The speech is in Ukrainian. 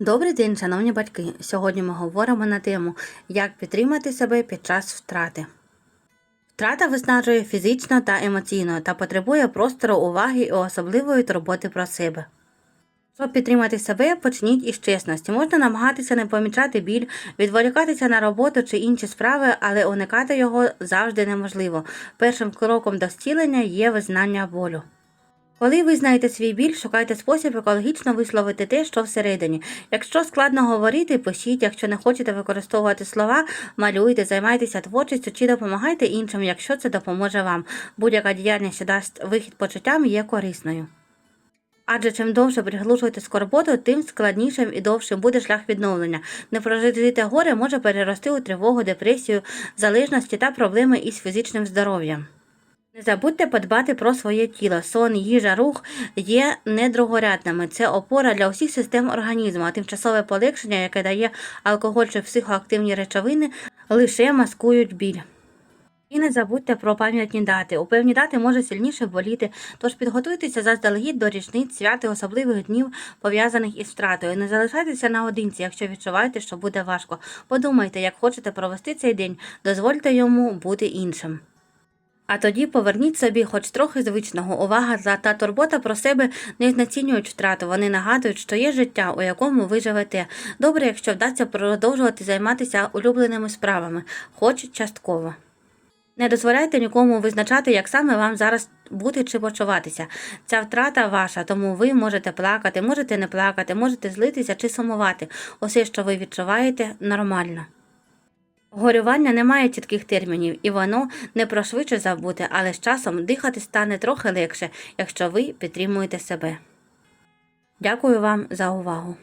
Добрий день, шановні батьки. Сьогодні ми говоримо на тему, як підтримати себе під час втрати. Втрата виснажує фізично та емоційно та потребує простору уваги і особливої турботи про себе. Щоб підтримати себе, почніть із чесності. Можна намагатися не помічати біль, відволікатися на роботу чи інші справи, але уникати його завжди неможливо. Першим кроком до зцілення є визнання болю. Коли ви знаєте свій біль, шукайте спосіб екологічно висловити те, що всередині. Якщо складно говорити, пишіть, якщо не хочете використовувати слова, малюйте, займайтеся творчістю чи допомагайте іншим, якщо це допоможе вам. Будь-яка діяльність, що дасть вихід почуттям, є корисною. Адже чим довше приглушуєте скорботу, тим складнішим і довшим буде шлях відновлення. Непрожите горе може перерости у тривогу, депресію, залежності та проблеми із фізичним здоров'ям. Не забудьте подбати про своє тіло. Сон, їжа, рух є недругорядними. Це опора для усіх систем організму, а тимчасове полегшення, яке дає алкоголь чи психоактивні речовини, лише маскують біль. І не забудьте про пам'ятні дати. У певні дати може сильніше боліти, тож підготуйтеся заздалегідь до річниць свят і особливих днів, пов'язаних із втратою. Не залишайтеся наодинці, якщо відчуваєте, що буде важко. Подумайте, як хочете провести цей день, дозвольте йому бути іншим. А тоді поверніть собі хоч трохи звичного. Увага за та турбота про себе не знецінюють втрату. Вони нагадують, що є життя, у якому ви живете. Добре, якщо вдасться продовжувати займатися улюбленими справами, хоч частково. Не дозволяйте нікому визначати, як саме вам зараз бути чи почуватися. Ця втрата ваша, тому ви можете плакати, можете не плакати, можете злитися чи сумувати. Усе, що ви відчуваєте, нормально. Горювання не має чітких термінів, і воно не про швидше забути, але з часом дихати стане трохи легше, якщо ви підтримуєте себе. Дякую вам за увагу!